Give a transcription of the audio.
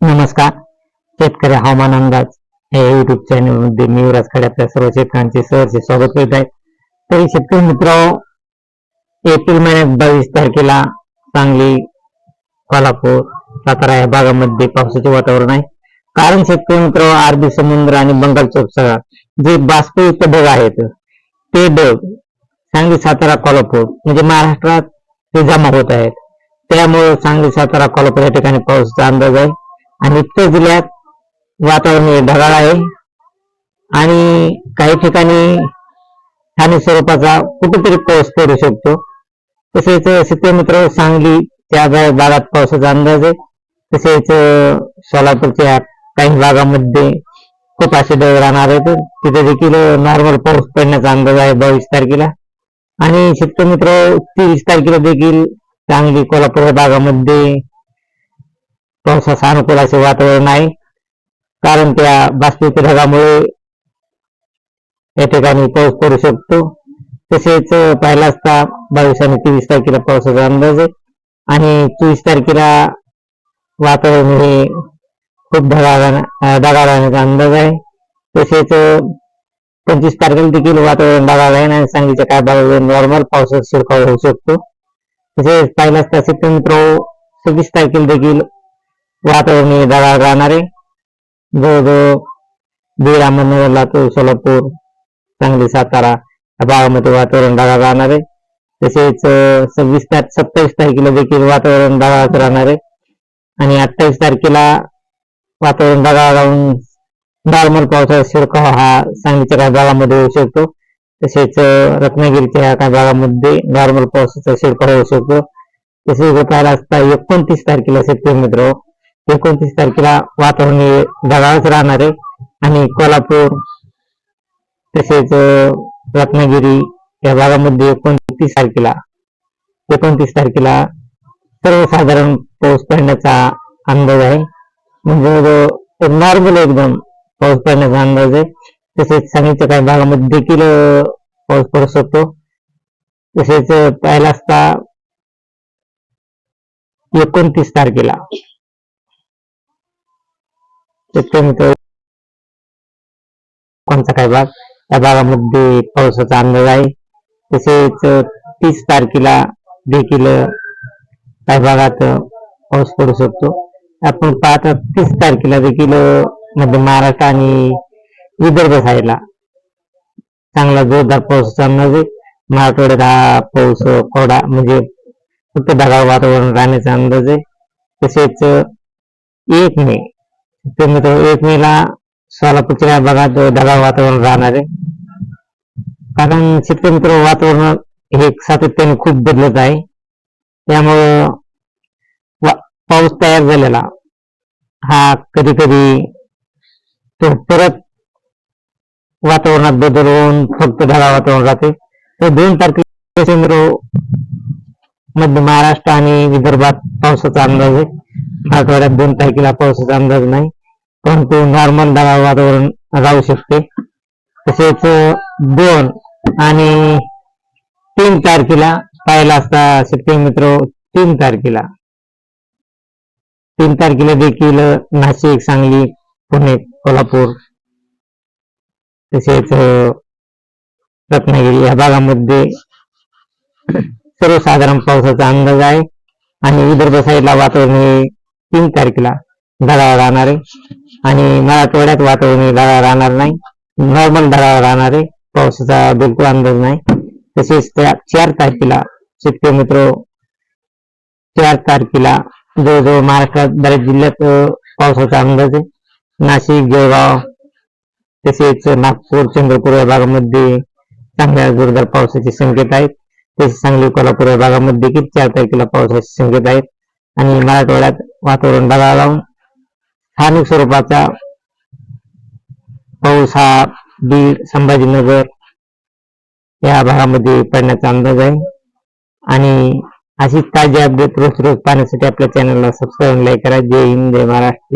नमस्कार. शेतकरी हवामान अंदाज हे युट्यूब चॅनलमध्ये मी युवराज खडे आपल्या सर्व शेतकऱ्यांचे सहर्ष स्वागत करीत आहे. तरी शेतकरी मित्र एप्रिल महिन्यात बावीस तारखेला सांगली कोल्हापूर सातारा या भागामध्ये पावसाचे वातावरण आहे. कारण शेतकरी मित्र अरबी समुद्र आणि बंगाल उपसागर जे बाष्पयुक्त ढग आहेत ते ढग सांगली सातारा कोल्हापूर म्हणजे महाराष्ट्रात ते जमा होत आहेत. त्यामुळे सांगली सातारा कोल्हापूर या ठिकाणी पावसाचा अंदाज आहे. आणि उत्तर जिल्ह्यात वातावरण हे ढगाळ आहे. आणि काही ठिकाणी ठाणे स्वरूपाचा कुठेतरी पाऊस पडू शकतो. तसेच शेतकरी मित्र सांगलीच्या भागात पावसाचा अंदाज आहे. तसेच सोलापूरच्या काही भागामध्ये खूप असे ढग राहणार आहेत. तिथे देखील नॉर्मल पाऊस पडण्याचा अंदाज आहे बावीस तारखेला. आणि शेतकरी मित्र तेवीस तारखेला देखील सांगली कोल्हापूर भागामध्ये पावसास अनुकूल असे वातावरण आहे कारण त्या बाष्पीय ढगामुळे या ठिकाणी पाऊस पडू शकतो. तसेच पाहिला असता बावीस आणि तेवीस तारखेला पावसाचा अंदाज आहे. आणि चोवीस तारखेला वातावरण हे खूप ढगाळ ढगाळ राहण्याचा अंदाज आहे. तसेच पंचवीस तारखेला देखील वातावरण ढगाळ आहे आणि सांगलीच्या काय भागावर नॉर्मल पावसाचा शिरकाव होऊ शकतो. तसेच पाहिलं असता शेतकरी मित्र सव्वीस तारखेला देखील वातावरण हे ढगाळ राहणार आहे जवळजवळ बीड अहमदनगर लातूर सोलापूर सांगली सातारा या भागामध्ये वातावरण ढगाळ राहणार आहे तसेच सव्वीस तारीख सत्तावीस तारखेला देखील वातावरण ढगाळच राहणार. आहे आणि अठ्ठावीस तारखेला वातावरण ढगाळ राहून नॉर्मल पावसाचा शिरकाव हा सांगलीच्या काही भागामध्ये होऊ शकतो. तसेच रत्नागिरीच्या काही भागामध्ये नॉर्मल पावसाचा शिरकाव होऊ शकतो. तसेच पाहिला असता एकोणतीस तारखेला शेतकरी मित्र हो. एकोणतीस तारखेला वातावरण ढगाळच राहणार आहे. आणि कोल्हापूर तसेच रत्नागिरी या भागामध्ये एकोणतीस तारखेला एकोणतीस तारखेला सर्वसाधारण पाऊस पडण्याचा अंदाज आहे. म्हणजे नॉर्मल एकदम पाऊस पडण्याचा अंदाज आहे. तसेच सांगितलं काही भागामध्ये देखील पाऊस पडू शकतो. तसेच पाहिला असता एकोणतीस तारखेला. शेतकरी मित्र कोणता काय भाग? त्या भागामध्ये पावसाचा अंदाज आहे. तसेच तीस तारखेला देखील काही भागात पाऊस पडू शकतो. आपण पाहता तीस तारखेला देखील मध्य महाराष्ट्र आणि विदर्भ साईडला चांगला जोरदार पावसाचा अंदाज आहे. मराठवाड्यात हा पाऊस कोरडा म्हणजे फक्त ढगाळ वातावरण राहण्याचा अंदाज आहे. तसेच एक मे ते मित्र एक मेला सोलापूरच्या भागात ढगाळ वातावरण राहणार आहे. कारण शेतकरी मित्र वातावरण हे सातत्याने खूप बदलत आहे. त्यामुळं पाऊस तयार झालेला. हा कधी कधी तो परत वातावरणात बदल होऊन फक्त ढगाळ वातावरण राहते. तर दोन तारखेला मित्र मध्य महाराष्ट्र आणि विदर्भात पावसाचा अंदाज आहे. मराठवाड्यात दोन तारखेला पावसाचा अंदाज नाही. परंतु नॉर्मल ढगाळ वातावरण राहू शकते. तसेच दोन आणि तीन तारखेला पाहिला असता शेतकरी मित्र तीन तारखेला. तीन तारखेला देखील नाशिक सांगली पुणे कोल्हापूर तसेच रत्नागिरी या भागामध्ये सर्वसाधारण पावसाचा अंदाज आहे. आणि विदर्भ साईडला वातावरण हे तीन तारखेला ढगाळ राहणार. आहे आणि मराठवाड्यात वातावरण हे ढगाळ राहणार नाही. नॉर्मल ढगाळ राहणार. आहे पावसाचा बिलकुल अंदाज नाही. तसेच त्या चार तारखेला शेतकरी मित्र चार तारखेला जवळजवळ महाराष्ट्रात बऱ्याच जिल्ह्यात पावसाचा अंदाज आहे. नाशिक जळगाव तसेच नागपूर चंद्रपूर या भागामध्ये चांगल्या जोरदार पावसाचे संकेत आहेत. तसेच सांगली कोल्हापूर या भागामध्ये देखील चार तारखेला पावसाचे संकेत आहेत. आणि मराठवाड्यात वातावरण ढगाळ लावून स्थानिक स्वरूपाचा पाऊस हा बीड संभाजीनगर या भागामध्ये पडण्याचा अंदाज आहे. आणि अशी ताजी अपडेट रोज रोज पाहण्यासाठी आपल्या चॅनलला सबस्क्राईब लाईक करा. जय हिंद जय महाराष्ट्र.